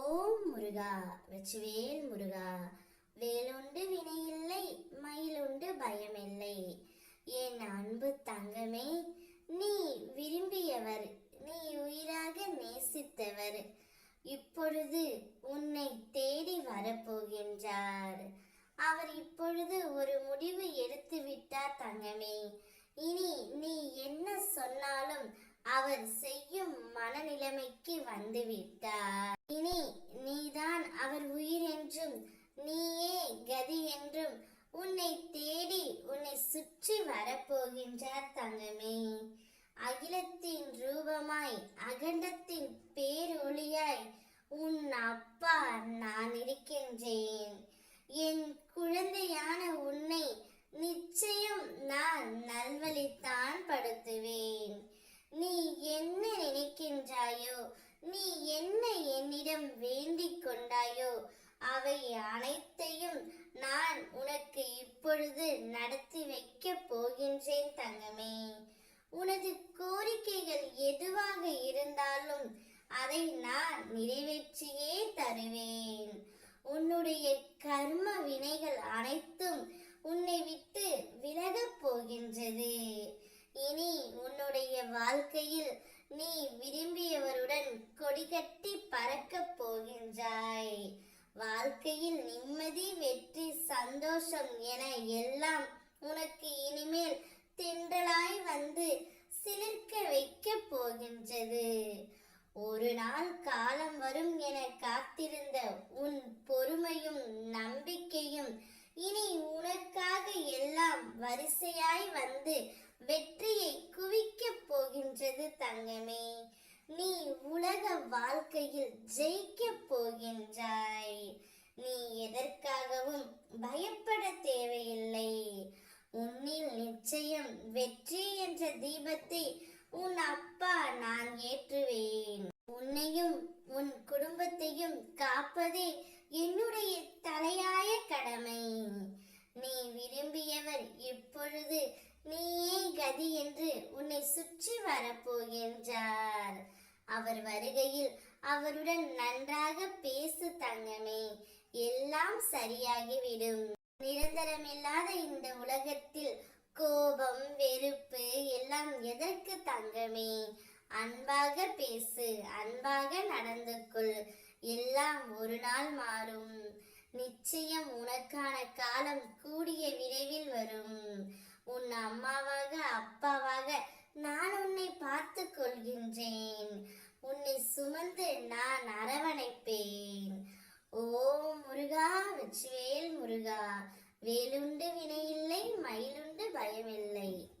ஓம் முருகா வெச்சுவேல் முருகா. வேலுண்டு வினையில்லை மயிலுண்டு பயமில்லை. என் அன்பு தங்கமே நீ விரும்பியவர் நீ உயிராக நேசித்தவர். இப்பொழுது உன்னை தேடி வரப்போகின்றார். அவர் இப்பொழுது ஒரு முடிவு எடுத்து விட்டார் தங்கமே. இனி நீ என்ன சொன்னாலும் அவர் செய்யும் மனநிலைமைக்கு வந்துவிட்டார் விட்டார் இனி நீதான் அவர் உயிர் என்றும் நீயே கதி என்றும் உன்னை தேடி உன்னை சுற்றி வரப்போகின்றார் தங்கமே. அகிலத்தின் ரூபமாய் அகண்டத்தின் பேரொளியாய் உன் அப்பா நான் இருக்கின்றேன். என் குழந்தையான உன்னை நிச்சயம் நான் நல்வழித்தான் படுத்துவேன். நீ என்ன நினைக்கின்றாயோ நீ என்ன என்னிடம் வேண்டிக் கொண்டாயோ அவை அனைத்தையும் நான் உனக்கு இப்பொழுது நடத்தி வைக்க அதை நான் நிறைவேற்றியே தருவேன். உன்னுடைய கர்ம வினைகள் அனைத்தும் உன்னை விட்டு விலகப் போகின்றது. இனி உன்னுடைய வாழ்க்கையில் நீ விரும்பியவருடன் கொடிகட்டி பறக்கப் போகின்றாய். வாழ்க்கையில் நிம்மதி வெற்றி சந்தோஷம் என எல்லாம் உனக்கு இனிமேல் தென்றலாய் வந்து சிலிர்க்க வைக்கப் போகின்றது. ஒரு நாள் காலம் வரும் என காத்திருந்த உன் பொறுமையும் நம்பிக்கையும் இனி உனக்காக எல்லாம் வரிசையாய் வந்து வெற்றியை குவிக்கப் போகின்றது தங்கமே. நீ உலக வாழ்க்கையில் ஜெயிக்கப் போகின்றாய். நீ எதற்காகவும் பயப்பட தேவையில்லை. உன்னில் நிச்சயம் வெற்றி என்ற தீபத்தை உன் அப்பா நான் ஏற்றுவேன். உன்னையும் உன் குடும்பத்தையும் காப்பதே என்னுடைய தலையாய கடமை. நீ விரும்பியவர் இப்பொழுது நீயே கதி என்று உன்னை சுற்றி வரப்போகின்றார். அவர் வருகையில் அவருடன் நன்றாக பேசு தங்கமே. எல்லாம் சரியாகிவிடும். நிரந்தரமில்லாத இந்த உலகத்தில் கோபம் வெறுப்பு எல்லாம் எதற்கு தங்கமே? அன்பாக பேசு அன்பாக நடந்து கொள். எல்லாம் ஒரு நாள் மாறும். நிச்சயம் உனக்கான காலம் கூடிய விரைவில் வரும். உன் அம்மாவாக அப்பாவாக நான் உன்னை பார்த்து கொள்கின்றேன். உன்னை சுமந்து நான் அரவணைப்பேன். ஓ முருகா வெற்றிவேல் முருகா வேலுண்டு வினையில்லை மயிலுண்டு பயமில்லை.